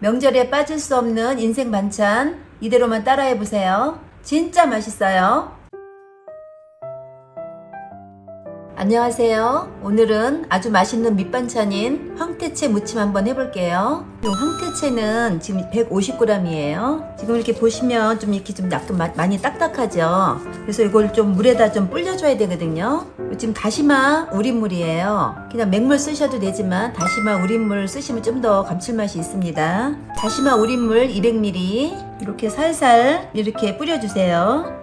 명절에 빠질 수 없는 인생 반찬 이대로만 따라해 보세요. 진짜 맛있어요. 안녕하세요. 오늘은 아주 맛있는 밑반찬인 황태채 무침 한번 해볼게요. 이 황태채는 지금 150g이에요. 지금 이렇게 보시면 좀 이렇게 좀 약간 마- 많이 딱딱하죠. 그래서 이걸 좀 물에다 좀 불려줘야 되거든요. 지금 다시마 우린물이에요. 그냥 맹물 쓰셔도 되지만 다시마 우린물 쓰시면 좀 더 감칠맛이 있습니다. 다시마 우린물 200ml 이렇게 살살 이렇게 뿌려주세요.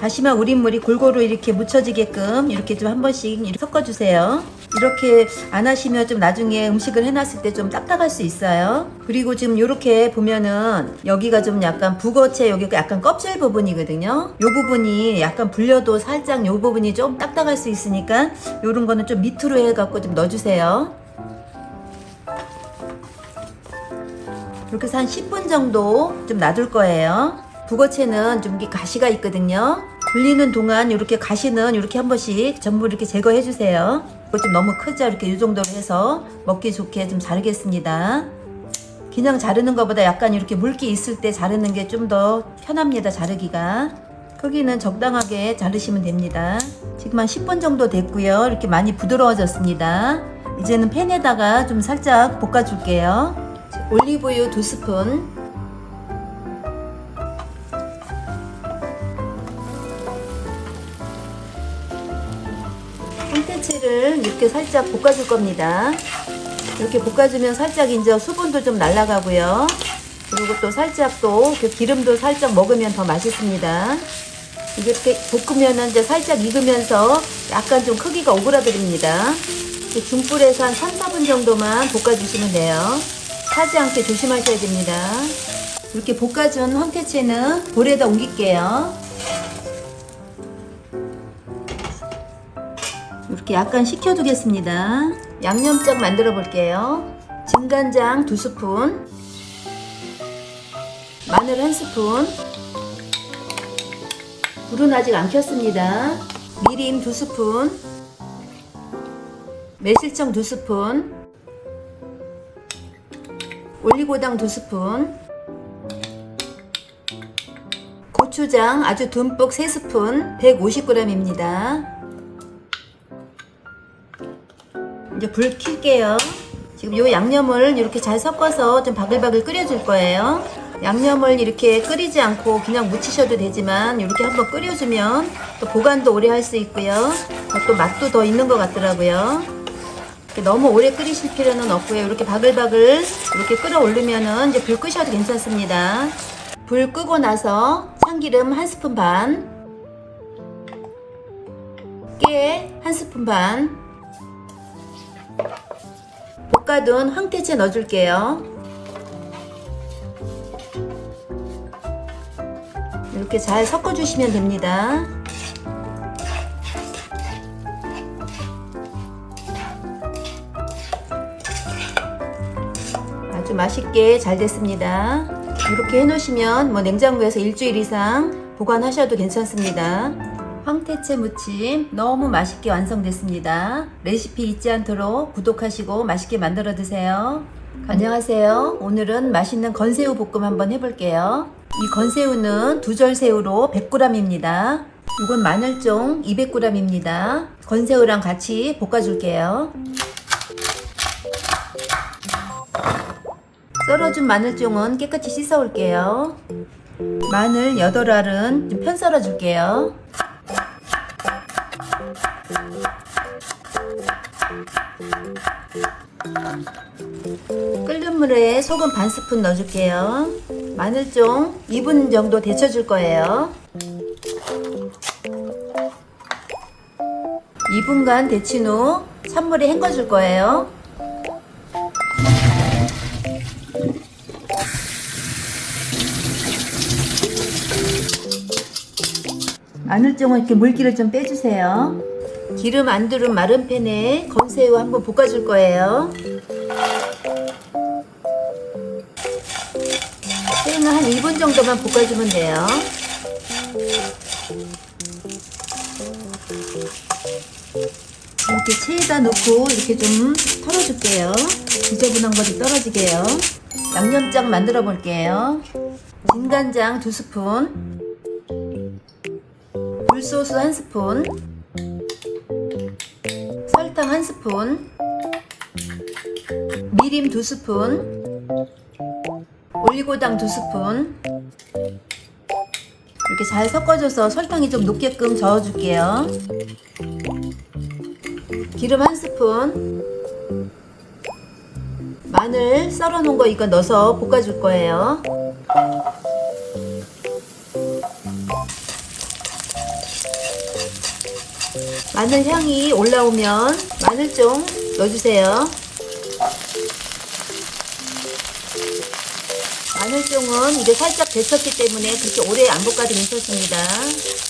다시마 우린물이 골고루 이렇게 묻혀지게끔 이렇게 좀 한 번씩 섞어주세요. 이렇게 안 하시면 좀 나중에 음식을 해놨을 때 좀 딱딱할 수 있어요. 그리고 지금 이렇게 보면은 여기가 좀 약간 북어채 여기가 약간 껍질 부분이거든요. 이 부분이 약간 불려도 살짝 이 부분이 좀 딱딱할 수 있으니까 이런 거는 좀 밑으로 해갖고 좀 넣어주세요. 이렇게 해서 한 10분 정도 좀 놔둘 거예요. 북어채는 좀 이렇게 가시가 있거든요. 불리는 동안 이렇게 가시는 이렇게 한 번씩 전부 이렇게 제거해 주세요. 이거 좀 너무 크죠? 이렇게 이 정도로 해서 먹기 좋게 좀 자르겠습니다. 그냥 자르는 것보다 약간 이렇게 물기 있을 때 자르는 게 좀 더 편합니다. 자르기가. 크기는 적당하게 자르시면 됩니다. 지금 한 10분 정도 됐고요. 이렇게 많이 부드러워졌습니다. 이제는 팬에다가 좀 살짝 볶아줄게요. 올리브유 두 스푼, 황태채를 이렇게 살짝 볶아줄 겁니다. 이렇게 볶아주면 살짝 이제 수분도 좀 날아가고요. 그리고 또 살짝 또그 기름도 살짝 먹으면 더 맛있습니다. 이렇게 볶으면은 이제 살짝 익으면서 약간 좀 크기가 오그라들입니다. 이렇게 중불에서 한 3, 4분 정도만 볶아주시면 돼요. 타지 않게 조심하셔야 됩니다. 이렇게 볶아준 황태채는 볼에다 옮길게요. 이렇게 약간 식혀두겠습니다. 양념장 만들어 볼게요. 진간장 두 스푼, 마늘 한 스푼, 불은 아직 안 켰습니다. 미림 두 스푼, 매실청 두 스푼, 올리고당 두 스푼, 고추장 아주 듬뿍 3스푼 150g입니다. 이제 불 킬게요. 지금 이 양념을 이렇게 잘 섞어서 좀 바글바글 끓여줄 거예요. 양념을 이렇게 끓이지 않고 그냥 묻히셔도 되지만 이렇게 한번 끓여주면 또 보관도 오래 할 수 있고요. 또 맛도 더 있는 것 같더라고요. 너무 오래 끓이실 필요는 없고요. 이렇게 바글바글 이렇게 끓어올리면은 이제 불 끄셔도 괜찮습니다. 불 끄고 나서 참기름 한 스푼 반, 깨 한 스푼 반, 볶아둔 황태채 넣어줄게요. 이렇게 잘 섞어주시면 됩니다. 아주 맛있게 잘 됐습니다. 이렇게 해놓으시면 뭐 냉장고에서 일주일 이상 보관하셔도 괜찮습니다. 황태채 무침 너무 맛있게 완성됐습니다. 레시피 잊지 않도록 구독하시고 맛있게 만들어 드세요. 안녕하세요. 오늘은 맛있는 건새우 볶음 한번 해볼게요. 이 건새우는 두절 새우로 100g입니다. 이건 마늘종 200g입니다. 건새우랑 같이 볶아줄게요. 썰어준 마늘종은 깨끗이 씻어올게요. 마늘 8알은 좀 편 썰어줄게요. 끓는 물에 소금 반 스푼 넣어줄게요. 마늘종 2분 정도 데쳐줄 거예요. 2분간 데친 후 찬물에 헹궈줄 거예요. 마늘종은 이렇게 물기를 좀 빼주세요. 기름 안 두른 마른 팬에 건새우 한번 볶아줄 거예요. 새우는 한 2분 정도만 볶아주면 돼요. 이렇게 체에다 넣고 이렇게 좀 털어줄게요. 지저분한 것이 떨어지게요. 양념장 만들어 볼게요. 진간장 두 스푼, 굴소스 한 스푼, 설탕 한 스푼, 미림 두 스푼, 올리고당 두 스푼, 이렇게 잘 섞어줘서 설탕이 좀 녹게끔 저어줄게요. 기름 한 스푼, 마늘 썰어 놓은 거 이거 넣어서 볶아줄 거예요. 마늘 향이 올라오면 마늘종 넣어주세요. 마늘종은 이게 살짝 데쳤기 때문에 그렇게 오래 안 볶아도 괜찮습니다.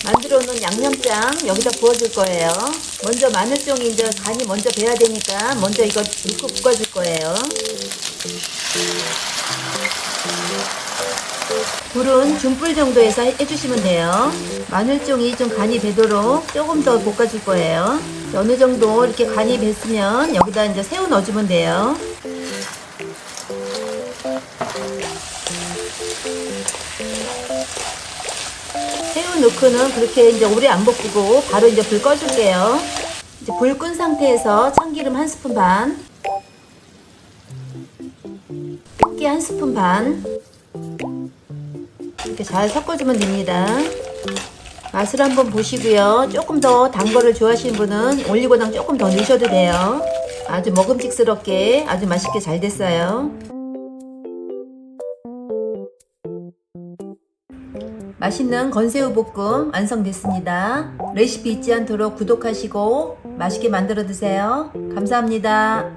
만들어 놓은 양념장 여기다 부어줄 거예요. 먼저 마늘종이 이제 간이 먼저 배야 되니까 먼저 이거 넣고 볶아줄 거예요. 불은 중불 정도에서 해- 해주시면 돼요. 마늘종이 좀 간이 배도록 조금 더 볶아줄 거예요. 어느 정도 이렇게 간이 뱄으면 여기다 이제 새우 넣어주면 돼요. 새우 넣고는 그렇게 이제 오래 안 볶고 바로 이제 불 꺼줄게요. 이제 불 끈 상태에서 참기름 한 스푼 반, 깨 한 스푼 반, 이렇게 잘 섞어주면 됩니다. 맛을 한번 보시고요. 조금 더 단 거를 좋아하시는 분은 올리고당 조금 더 넣으셔도 돼요. 아주 먹음직스럽게 아주 맛있게 잘 됐어요. 맛있는 건새우 볶음 완성됐습니다. 레시피 잊지 않도록 구독하시고 맛있게 만들어 드세요. 감사합니다.